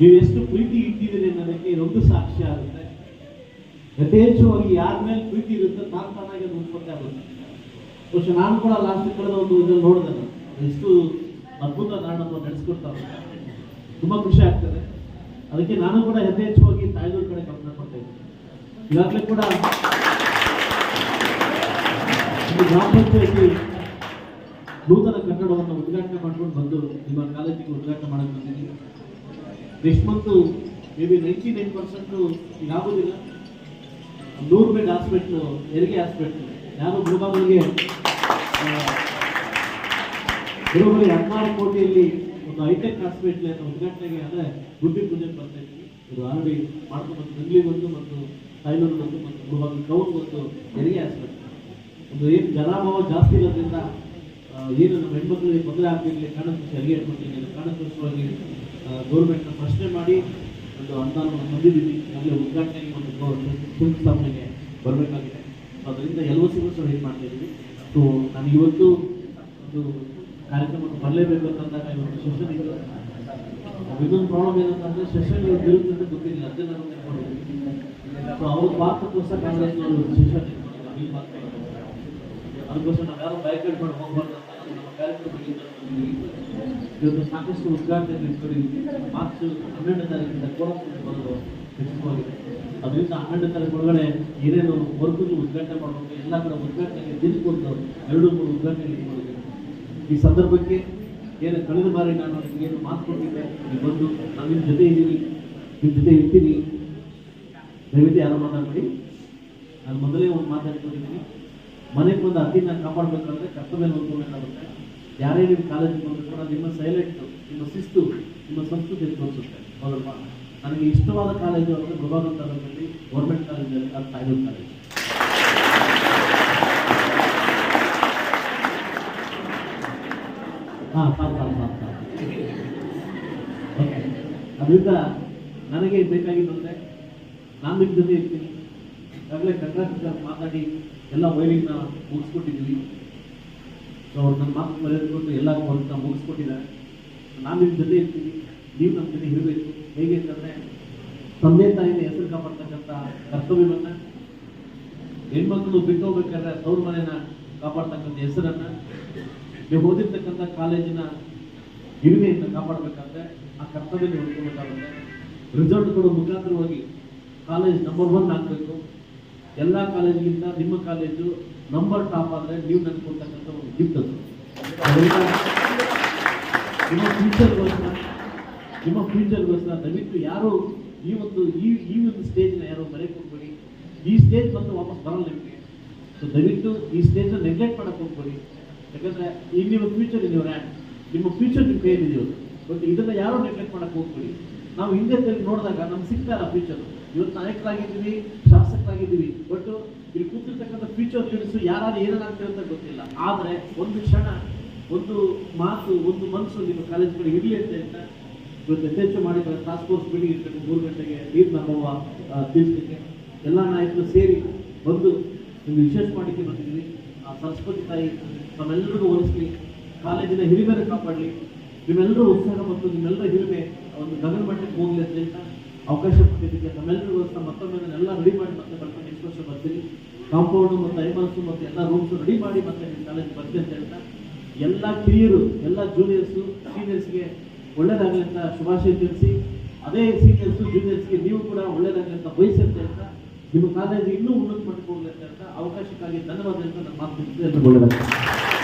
ನೀವು ಎಷ್ಟು ಪ್ರೀತಿ ಇಟ್ಟಿದ್ದೀರಿ ಅನ್ನೋದಕ್ಕೆ ಇದೊಂದು ಸಾಕ್ಷ್ಯ ಆಗುತ್ತೆ. ಯಥೇಚ್ಛವಾಗಿ ಯಾರ ಮೇಲೆ ಪ್ರೀತಿ ಇರುತ್ತೆ ತಾನು ತಾನಾಗಿ ಅದು ಉತ್ಪತ್ತಿ ಆಗುತ್ತೆ ಬಹುಶಃ ನಾನು ಕೂಡ ಲಾಸ್ಟ್ ಕಳೆದ ಒಂದು ಇದನ್ನು ನೋಡಿದೆ ನಾನು. ಎಷ್ಟು ಅದ್ಭುತ ನಾಡನ್ನು ನಡೆಸ್ಕೊಡ್ತಾರೆ ತುಂಬ ಖುಷಿ ಆಗ್ತದೆ. ಅದಕ್ಕೆ ನಾನು ಕೂಡ ಯಥೇಚ್ಛವಾಗಿ ತಾಯ್ದೂರ್ ಕಡೆ ಗಮನ ಕೊಡ್ತಾ ಇದ್ದೀನಿ. ಈಗಾಗಲೇ ಕೂಡ ಗ್ರಾಮ ಪಂಚಾಯತಿ ನೂತನ ಕಟ್ಟಡವನ್ನು ಉದ್ಘಾಟನೆ ಮಾಡ್ಕೊಂಡು ಬಂದು ನಿಮ್ಮ ಕಾಲೇಜಿಗೆ ಉದ್ಘಾಟನೆ ಮಾಡಕ್ಕೆ ಬಂದಿದ್ದೀನಿ next month maybe ninety nine percent ಆಗೋದಿಲ್ಲ ನೂರು ಬೆಡ್ ಹಾಸ್ಪಿಟ್ಲು ಹೆರಿಗೆ ಹಾಸ್ಪಿಟ್ಲು ಯಾರು ಮುಳುಬಾಗಿಲಿಗೆ ಬರೋಬ್ಬರಿ ಹದಿನಾರು ಕೋಟಿಯಲ್ಲಿ ಒಂದು ಹೈಟೆಕ್ ಹಾಸ್ಪಿಟ್ಲ್ ಅಂತ ಉದ್ಘಾಟನೆಗೆ ಅಂದ್ರೆ ಗುಡ್ಡಿ ಪೂಜೆ ಬರ್ತಾ ಇದ್ದೀನಿ ಇದು ಆಲ್ರೆಡಿ ಮಾಡ್ಕೊಂಡು ಬಂದು ಬೆಂಗಳೂರು ಬಂದು ಮತ್ತು ತಾಯ್ನೂರು ಬಂದು ಮತ್ತು ಗುರುಬಾಬಿ ಕೌಲ್ ಬಂದು ಹೆರಿಗೆ ಹಾಸ್ಪಿಟ್ಲ್ ಒಂದು ಏನು ಜನಾಭಾವ ಜಾಸ್ತಿ ಇರೋದ್ರಿಂದ ಏನು ನಮ್ಮ ಹೆಣ್ಮಕ್ಳಿಗೆ ತೊಂದರೆ ಆಗ್ತಿರಲಿ ಕಾರಣಕ್ಕೆ ಹೆರಿಗೆ ಕಾಣ ಕಾರಣಕ್ಕೋಸ್ಕರವಾಗಿ ಗೌರ್ಮೆಂಟ್ನ ಪ್ರಶ್ನೆ ಮಾಡಿ ಒಂದು ಅನುದಾನವನ್ನು ಹೊಂದಿದ್ದೀವಿ. ಅಲ್ಲಿ ಉದ್ಘಾಟನೆಗೆ ಒಂದು ಶಂಕುಸ್ಥಾಪನೆಗೆ ಬರಬೇಕಾಗಿದೆ. ಅದರಿಂದ ಎಲ್ ಒ ಸಿಗೂ ಸಹ ಇದು ಮಾಡ್ತಾ ಇದ್ದೀವಿ. ಸೊ ನಾನು ಇವತ್ತು ಒಂದು ಕಾರ್ಯಕ್ರಮಕ್ಕೆ ಬರಲೇಬೇಕು ಅಂತಂದಾಗ ಇವತ್ತು ಸೆಷನ್ ಇತ್ತು ಇನ್ನೊಂದು ಪ್ರಾಬ್ಲಮ್ ಏನಂತಂದರೆ ಸೆಷನ್ ಇರುತ್ತೆ ಗೊತ್ತಿಲ್ಲ. ಅದೇ ನಾನು ಸೊ ಅವ್ರ ಪಾತ್ರಕ್ಕೋಸ್ಕರ ಕಾಂಗ್ರೆಸ್ನವರು ಸೆಷನ್ ಇಲ್ಲಿ ಅದಕ್ಕೋಸ್ಕರ ನಾವು ಯಾರು ಬೈಕ್ ಮಾಡಿ ಹೋಗ್ಬಾರ್ದು ಇವತ್ತು ಸಾಕಷ್ಟು ಉದ್ಘಾಟನೆ ಇಟ್ಕೊಂಡಿದ್ವಿ ಮಾರ್ಚ್ ಹನ್ನೆರಡು ತಾರೀಕಿಂದ ಕೋಲಾರದಲ್ಲಿ ಬಂದು ಖಚಿತವಾಗಿದೆ ಅದರಿಂದ ಹನ್ನೆರಡು ತಾರೀಕು ಒಳಗಡೆ ಏನೇನು ವರ್ಕ್ ಉದ್ಘಾಟನೆ ಮಾಡಬೇಕು ಎಲ್ಲ ಕಡೆ ಉದ್ಘಾಟನೆಗೆ ನಿಂತ್ಕೊಂಡು ಎರಡು, ಮೂರು ಉದ್ಘಾಟನೆ ಇಟ್ಕೊಂಡಿದ್ದೀವಿ ಈ ಸಂದರ್ಭಕ್ಕೆ ಏನು ಕಳೆದ ಬಾರಿ ನಾನು ಏನು ಮಾತು ನೀವು ಬಂದು ನಾನು ನಿಮ್ಮ ಜೊತೆ ಇದ್ದೀನಿ ನಿಮ್ಮ ಜೊತೆ ಇರ್ತೀನಿ ದಯವಿಟ್ಟು ಯಾರು ಮಾತಾಡ್ಬೇಡಿ. ನಾನು ಮೊದಲೇ ಒಂದು ಮಾತಾಡ್ಕೊಂಡಿದ್ದೀನಿ ಮನೆಗೆ ಬಂದು ಅತಿನ ಕಾಪಾಡಬೇಕಂದ್ರೆ ಕರ್ತವ್ಯ ನೋಡ್ಕೋಬೇಕಾಗುತ್ತೆ ಯಾರೇ ನಿಮ್ಮ ಕಾಲೇಜಿಗೆ ಬಂದರೂ ಕೂಡ ನಿಮ್ಮ ಸೈಲೆಂಟ್ ನಿಮ್ಮ ಶಿಸ್ತು, ನಿಮ್ಮ ಸಂಸ್ಕೃತಿ ತೋರಿಸುತ್ತೆ. ಹೌದಲ್ವಾ ನನಗೆ ಇಷ್ಟವಾದ ಕಾಲೇಜು ಅಂದರೆ ಪ್ರಭಾಕರ್ ತಾಲೂಕಲ್ಲಿ ಗೌರ್ಮೆಂಟ್ ಕಾಲೇಜಲ್ಲಿ ಅದು ತಾಯ್ದೂರು ಕಾಲೇಜು ಹಾಂ ಪಾಪ ಪಾಪ ಓಕೆ ಅದರಿಂದ ನನಗೆ ಬೇಕಾಗಿದ್ದಂತೆ ನಾನು ನಿಮ್ಮ ಜೊತೆ ಇರ್ತೀನಿ. ಈಗಾಗಲೇ ಕರ್ನಾಟಕ ಮಾತಾಡಿ ಎಲ್ಲ ವೈರಿಂಗ್ನ ಮುಗಿಸ್ಕೊಟ್ಟಿದ್ದೀವಿ. ಅವ್ರು ನನ್ನ ಮಾತು ಮರೆಯೋದು ಎಲ್ಲ ವರ್ಕ್ನ ಮುಗಿಸ್ಕೊಟ್ಟಿದ್ದಾರೆ. ನಾನು ನಿಮ್ಮ ಜೊತೆ ಇರ್ತೀನಿ. ನೀವು ನಮ್ಮ ಜೊತೆ ಇರಬೇಕು. ಹೇಗೆ ಅಂತಂದರೆ, ತಂದೆ ತಾಯಿನ ಹೆಸರು ಕಾಪಾಡ್ತಕ್ಕಂಥ ಕರ್ತವ್ಯವನ್ನು ಹೆಣ್ಮಕ್ಳು ಬಿಟ್ಟು ಹೋಗ್ಬೇಕಾದ್ರೆ ತವ್ರ ಮನೆಯನ್ನು ಕಾಪಾಡ್ತಕ್ಕಂಥ ಹೆಸರನ್ನು, ನೀವು ಓದಿರ್ತಕ್ಕಂಥ ಕಾಲೇಜಿನ ಹಿರಿಮೆಯನ್ನು ಕಾಪಾಡಬೇಕಾದ್ರೆ ಆ ಕರ್ತವ್ಯ ಹೊಂದ್ಕೋಬೇಕಾಗುತ್ತೆ ಕೊಡೋ ಮುಖಾಂತರವಾಗಿ ಕಾಲೇಜ್ ನಂಬರ್ ಒನ್ ಆಗಬೇಕು. ಎಲ್ಲ ಕಾಲೇಜಿಗಿಂತ ನಿಮ್ಮ ಕಾಲೇಜು ನಂಬರ್ ಟಾಪ್ ಆದರೆ ನೀವು ನನಗೆ ಕೊಡ್ತಕ್ಕಂಥ ಒಂದು ಗಿಫ್ಟ್ ಅದು. ನಿಮ್ಮ ಫ್ಯೂಚರ್ಗೋಸ್ಕರ ನಿಮ್ಮ ಫ್ಯೂಚರ್ಗೋಸ್ಕರ ದಯವಿಟ್ಟು ಯಾರು ಈ ಒಂದು ಈ ಈ ಒಂದು ಸ್ಟೇಜ್ನ ಯಾರು ಮರೆಯಕ್ಕೆ ಹೋಗ್ಬೇಡಿ ಈ ಸ್ಟೇಜ್ ಬಂದು ವಾಪಸ್ ಬರಲ್ಲ ನಿಮಗೆ. ಸೊ ದಯವಿಟ್ಟು ಈ ಸ್ಟೇಜ್ನ ನೆಗ್ಲೆಕ್ಟ್ ಮಾಡೋಕ್ಕೆ ಹೋಗ್ಬೇಡಿ. ಯಾಕಂದರೆ ಈಗ ನಿಮ್ಮ ಫ್ಯೂಚರ್ ಇದೆಯೋ ರ್ಯಾಂಡ್ ನಿಮ್ಮ ಫ್ಯೂಚರ್ ನಿಮ್ಮ ಕೈಯಲ್ಲಿ ಬಟ್ ಇದನ್ನು ಯಾರು ನೆಗ್ಲೆಕ್ಟ್ ಮಾಡೋಕ್ಕೆ ಹೋಗ್ಬೇಡಿ. ನಾವು ಹಿಂದೆ ತಿರುಗಿ ನೋಡಿದಾಗ ನಮ್ಗೆ ಸಿಗ್ತಾರ ಫ್ಯೂಚರ್ ಇವತ್ತು ನಾಯಕರಾಗಿದ್ದೀವಿ, ಶಾಸಕರಾಗಿದ್ದೀವಿ ಬಟ್ ಇಲ್ಲಿ ಕೂತಿರ್ತಕ್ಕಂಥ ಫ್ಯೂಚರ್ ಲೀಡರ್ಸ್ ಯಾರಾದ್ರೂ ಏನಾಗ್ತಾರೆ ಅಂತ ಗೊತ್ತಿಲ್ಲ. ಆದರೆ ಒಂದು ಕ್ಷಣ, ಒಂದು ಮಾತು, ಒಂದು ಮನಸ್ಸು ನಿಮ್ಮ ಕಾಲೇಜ್ ಕಡೆ ಇರಲಿ ಅಂತ ಇವತ್ತು ಯಥೇಚ್ಛ ಮಾಡಿ ಟಾಸ್ಕ್ ಫೋರ್ಸ್ ಮೀಟಿಂಗ್ ಇರ್ತಕ್ಕಂಥ ಮೂರು ಗಂಟೆಗೆ ನೀರು ನಮ್ಮವ್ವ ತಿಳಿಸ್ಲಿಕ್ಕೆ. ಎಲ್ಲ ನಾಯಕರು ಸೇರಿ ಬಂದು ನಿಮ್ಗೆ ವಿಶೇಷ ಮಾಡಲಿಕ್ಕೆ ಬಂದಿದ್ದೀವಿ. ಆ, ಸರಸ್ವತಿ ತಾಯಿ ತಮ್ಮೆಲ್ಲರಿಗೂ ಹೋಲಿಸ್ಲಿ, ಕಾಲೇಜಿನ ಹಿರಿಮೆಯನ್ನು ಕಾಪಾಡಲಿ, ನಿಮ್ಮೆಲ್ಲರೂ ಉತ್ಸಾಹ ಮತ್ತು ನಿಮ್ಮೆಲ್ಲರ ಹಿರಿಮೆ ಒಂದು ಗಗನ ಮಟ್ಟಕ್ಕೆ ಹೋಗಲಿ ಅಂತ ಅವಕಾಶ ಕೊಟ್ಟಿದ್ದಕ್ಕೆ ತಮ್ಮೆಲ್ಲರಿಗೋಸ್ಕರ ಮತ್ತೊಮ್ಮೆ ಎಲ್ಲ ರೆಡಿ ಮಾಡಿ ಮತ್ತೆ ಬರ್ತೀನಿ ನೆಕ್ಸ್ಟ್ ವರ್ಷ ಬರ್ತೀನಿ. ಕಾಂಪೌಂಡು ಮತ್ತು ಐಮಲ್ಸು ಮತ್ತು ಎಲ್ಲ ರೂಮ್ಸು ರೆಡಿ ಮಾಡಿ ಮತ್ತೆ ನಿಮ್ಮ ಕಾಲೇಜ್ ಬರ್ತೀನಿ ಅಂತ ಹೇಳ್ತಾ, ಎಲ್ಲ ಕಿರಿಯರು, ಎಲ್ಲ ಜೂನಿಯರ್ಸು ಸೀನಿಯರ್ಸ್ಗೆ ಒಳ್ಳೇದಾಗಲಿ ಅಂತ ಶುಭಾಶಯ ತಿಳಿಸಿ, ಅದೇ ಸೀನಿಯರ್ಸು ಜೂನಿಯರ್ಸ್ಗೆ ನೀವು ಕೂಡ ಒಳ್ಳೇದಾಗಲಿ ಅಂತ ಬಯಸಿ ಅಂತ ನಿಮ್ಮ ಕಾಲೇಜ್ ಇನ್ನೂ ಉನ್ನತ ಮಾಡ್ಕೊಳ್ಳಿ ಅಂತ ಹೇಳ್ತಾ, ಅವಕಾಶಕ್ಕಾಗಿ ಧನ್ಯವಾದ ಅಂತ ನಮ್ಮ ಮಾತು ಒಳ್ಳೆಯದಾಗಲಿ